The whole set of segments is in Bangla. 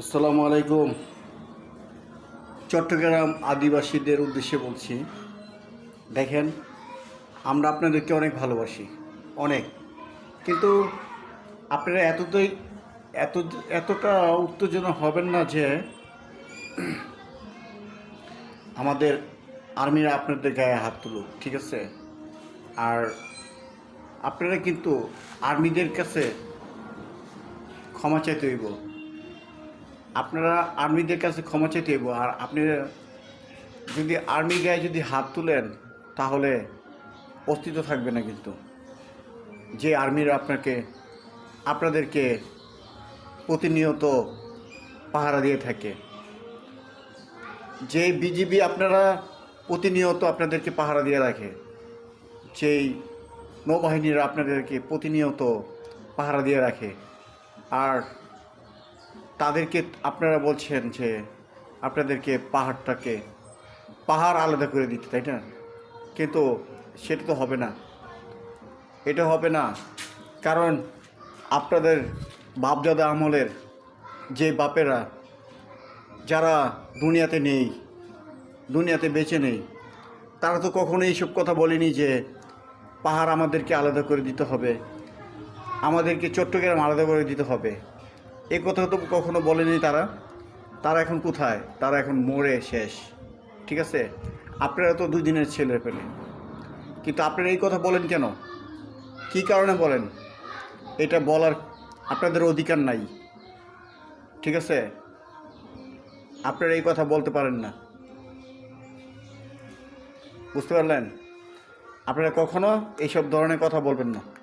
আসসালামু আলাইকুম। চট্টগ্রাম আদিবাসীদের উদ্দেশ্যে বলছি, দেখেন, আমরা আপনাদেরকে অনেক ভালোবাসি, অনেক। কিন্তু আপনারা এতটাই এত, এতটা উত্তেজনা হবেন না যে আমাদের আর্মিরা আপনাদের গায়ে হাত তুলুক, ঠিক আছে? আর আপনারা কিন্তু আর্মিদের কাছে ক্ষমা চাইতে হইব। আপনারা আর্মিদের কাছে ক্ষমা হইব, আর আপনি যদি আর্মি গায়ে যদি হাত তুলেন, তাহলে অস্তিত্ব থাকবে না কিন্তু। যে আর্মিরা আপনাকে, আপনাদেরকে প্রতিনিয়ত পাহারা দিয়ে থাকে। যে বিজিবি আপনারা প্রতিনিয়ত আপনাদেরকে পাহারা দিয়ে রাখে, যেই নৌবাহিনীরা আপনাদেরকে প্রতিনিয়ত পাহারা দিয়ে রাখে। আর তাদেরকে আপনারা বলছেন যে আপনাদেরকে পাহাড়টাকে, পাহাড় আলাদা করে দিতে, তাই না? কিন্তু সেটা তো হবে না। এটা হবে না। কারণ আপনাদের বাপদাদা আমলের যে বাপেরা, যারা দুনিয়াতে নেই, দুনিয়াতে বেঁচে নেই, তারা তো কখনো এইসব কথা বলেনি যে পাহাড় আমাদেরকে আলাদা করে দিতে হবে। আমাদেরকে চট্টগ্রাম আলাদা করে দিতে হবে। এ কথা তো কখনো বলেনি তারা। তারা এখন কোথায়? তারা এখন মরে শেষ। ঠিক আছে? আপনারা তো দুই দিনের ছেলে পেলে কিন্তু আপনারা এই কথা বলেন কেন? কী কারণে বলেন? এটা বলার আপনাদের অধিকার নাই। ঠিক আছে? আপনারা এই কথা বলতে পারেন না। বুঝতে পারলেন? আপনারা কখনো এইসব ধরনের কথা বলবেন না।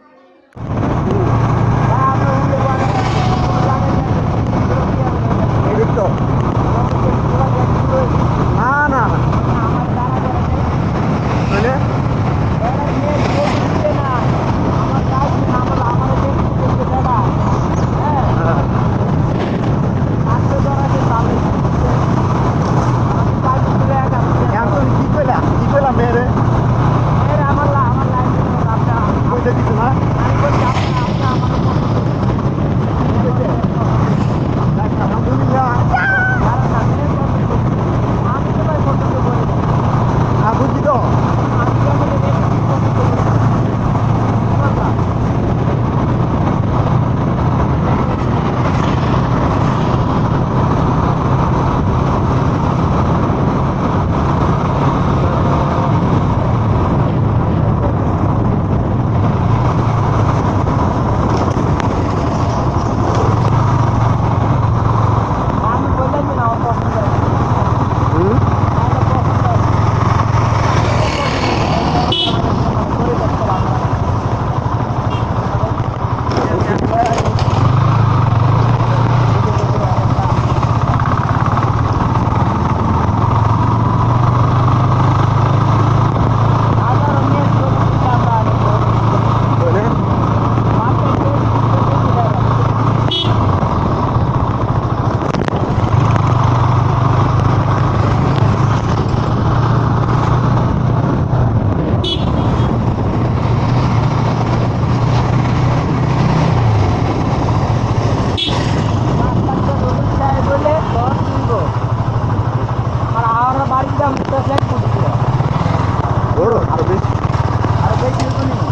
বড় আর বেশি।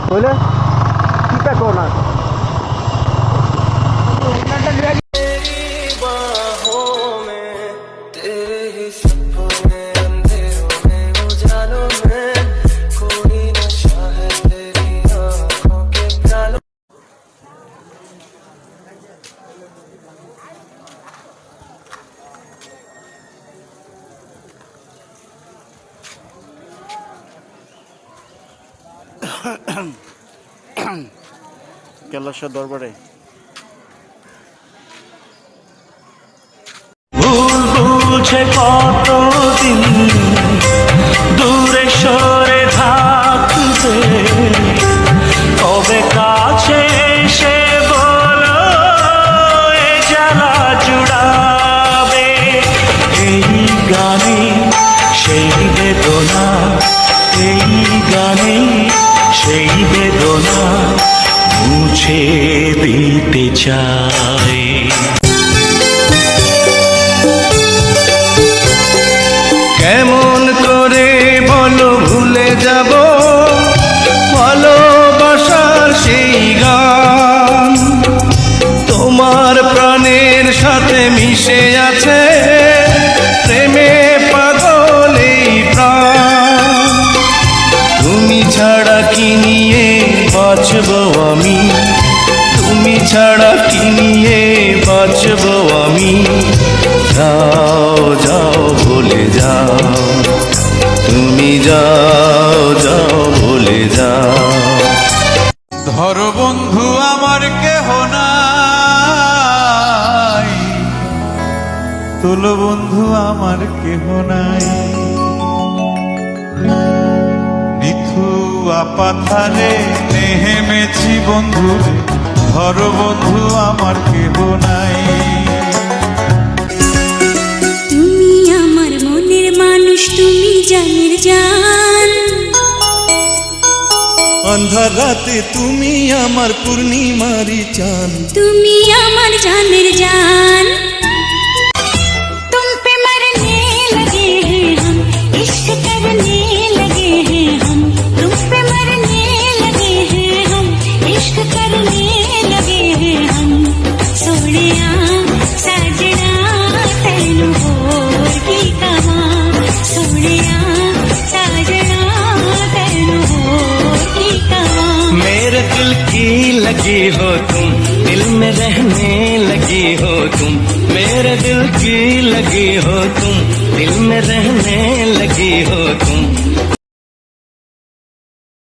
বলে কি দেখো না? কেল্লাশাহ দরবারে। ভুল বুঝে সেই বেদনা মুছে দিতে চায়। ছাড়া কি নিয়ে বাঁচব আমি? তুমি ছাড়া কি নিয়ে বাঁচব আমি? যাও যাও বলে যাও। তুমি যাও যাও বলে যাও। ধর বন্ধু, আমার কেহ না তোল বন্ধু, আমার কেহ নাই। আপাথারে নেহেমেছি বন্ধু ধর বন্ধু আমার কেহ নাই। তুমি আমার মনের মানুষ তুমি জানের জান। অন্ধার রাতে তুমি আমার পূর্ণিমারি চান তুমি আমার জানের জান। लगी हो तुम, दिल में रहने लगी हो तुम, मेरे दिल की लगी हो तुम, दिल में रहने लगी हो